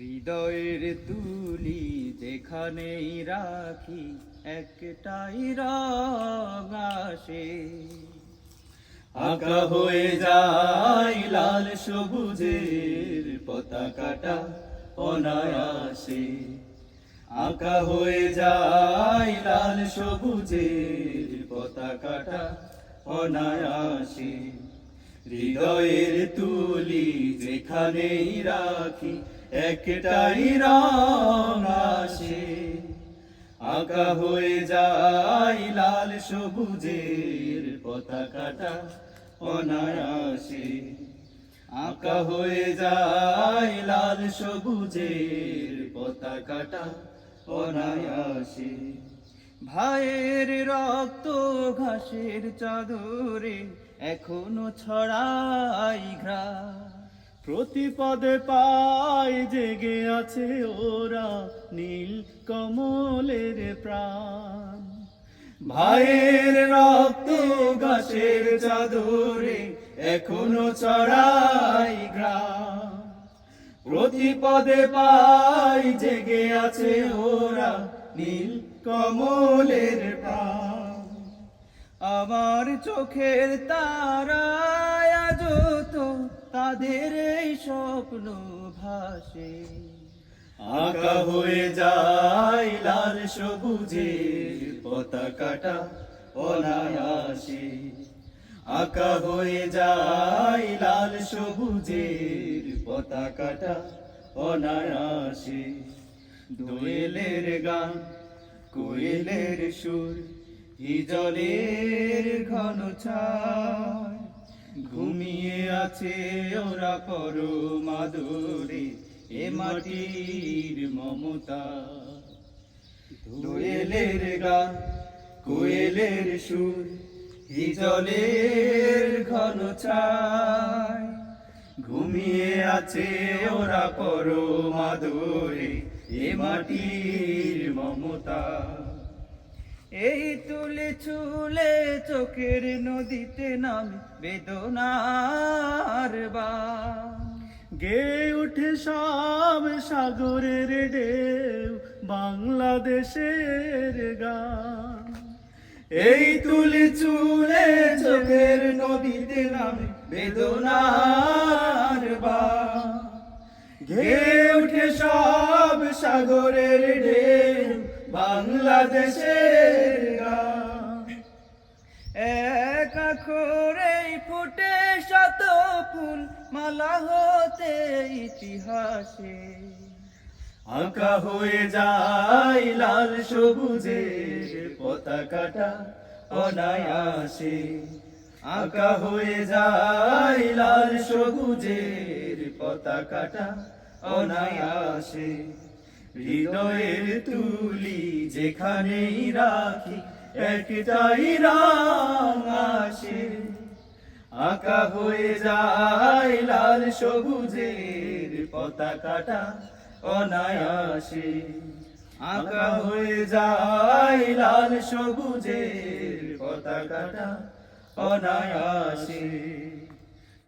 হৃদয়ের তুলি যেখানেই রাখি, একটাই রং আসে। আঁকা হয়ে যায় লাল সবুজের পতাকাটা অনায়াসে। আঁকা হয়ে যায় লাল সবুজের পতাকাটা অনায়াসে। হৃদয়ের তুলি যেখানেই রাখি একটাই রং আসে, আঁকা হয়ে যায় লাল সবুজের পতাকাটা অনায়াসে। আঁকা হয়ে যায় লাল সবুজের পতাকাটা অনায়াসে। ভাইয়ের রক্ত ঘাসের চাদরে এখনও ছড়াই ঘ্রা প্রতি পদে পায় জেগে আছে ওরা নীল কমলের প্রাণ। ভাইয়ের রক্ত গাছের চাদরে এখনও চড়াই গ্রাম। প্রতি পদে পাই জেগে আছে ওরা নীল কমলের প্রাণ। আমার চোখের আজ তো তাদের এই স্বপ্ন ভাসে। আঁকা হয়ে যায় লাল সবুজের পতাকাটা অনায়াসে। আঁকা হয়ে যায় লাল সবুজের পতাকাটা অনায়াসে। দোয়েলের গান, কোয়েলের সুর হিজলের ঘন ছায় ঘুমিয়ে আছে ওরা পর মাদুরে, এ মাটির মমতা। দোয়েলের গান, কোয়েলের সুর হিজলের ঘন ছায় ঘুমিয়ে আছে ওরা পর মাদুরে, এ মাটির মমতা। এই তুলে চুলে চোখের নদীতে নামে বেদনার বা গে উঠে সব সাগরের ঢেউ বাংলাদেশের গান। এই তুলে চুলে চোখের নদীতে নামে বেদনার বা গে উঠে সব সাগরের ঢেউ বাংলাদেশের এক আখরে ফুটে শত ফুল, মালা হতে ইতিহাসে। আঁকা হয়ে যায় লাল সবুজের পতাকাটা অনায়াসে। আঁকা হয়ে যায় লাল সবুজের পতাকাটা অনায়াসে। হৃদয়ের তুলি যেখানেই রাখি, একটাই রং আসে। আঁকা হয়ে যায় লাল সবুজের পতাকাটা অনায়াসে। আঁকা হয়ে যায় লাল সবুজের পতাকাটা অনায়াসে।